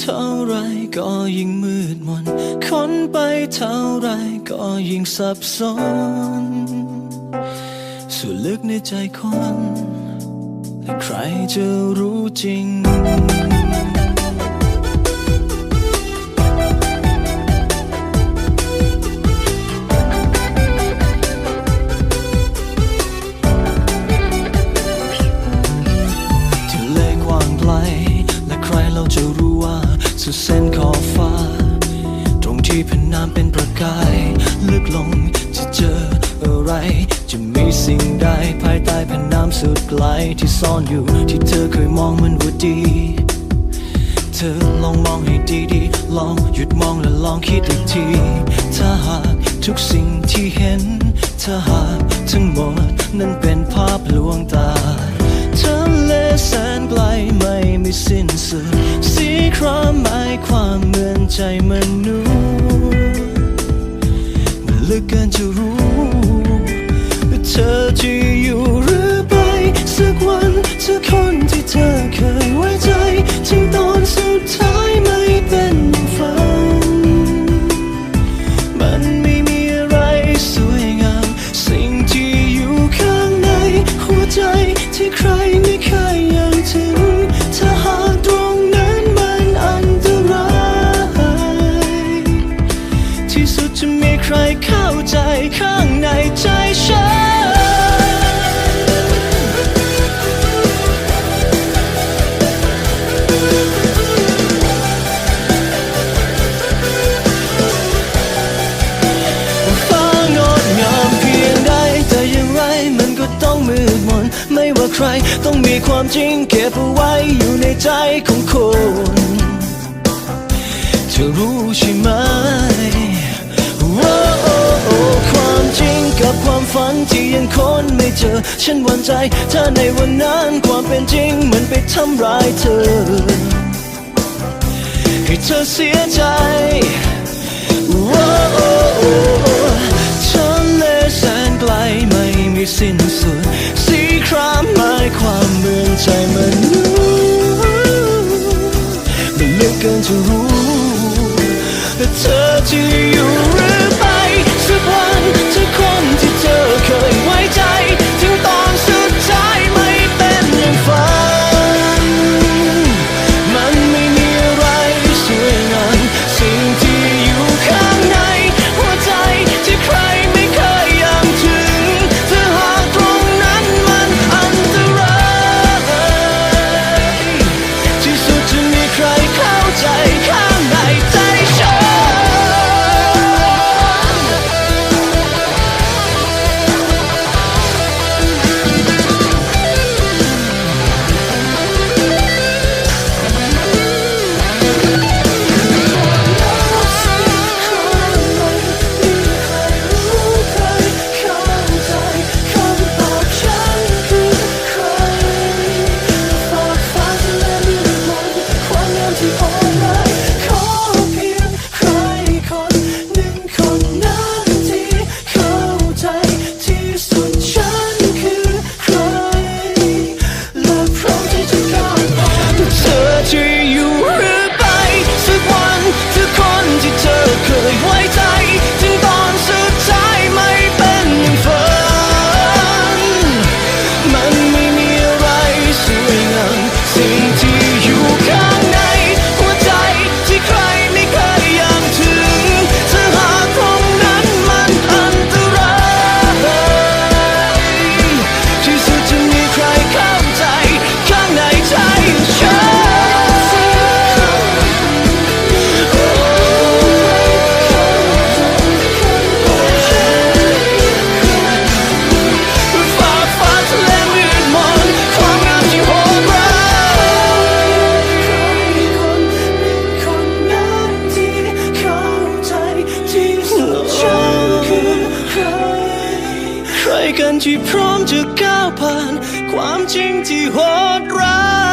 เท่าไรก็ยิ่งมืดมน ค้นไปเท่าไรก็ยิ่งสับสน ส่วนลึกในใจคนและใครจะรู้จริง กายลึกลงจะเจออะไร จะมีสิ่งใดภายใต้แผ่นน้ำสุดไกลที่ซ่อนอยู่ที่เธอเคยมองมันว่าดี เธอลองมองให้ดีๆ ลองหยุดมองและลองคิดอีกที ถ้าหากทุกสิ่งที่เห็น ถ้าหากทั้งหมดนั้นเป็นภาพลวงตาทะเลแสนไกลไม่มีสิ้นสุดสีครามหมายความเหมือนใจมนุษย์ มั ว่าใคร ต้องมีความจริงเก็บเอาไว้อยู่ในใจของคนเธอรู้ใช่ไหมความจริงกับความฝันที่ยังคนไม่เจอ ฉันหวั่นใจ ถ้าในวันนั้นความเป็นจริงมันไปทำร้ายเธอ ให้เธอเสียใจว้าวทะเลแสนไกลไม่มีสิ้น แใครกันที่พร้อมจะก้าวผ่าน ความจริงที่โหดร้าย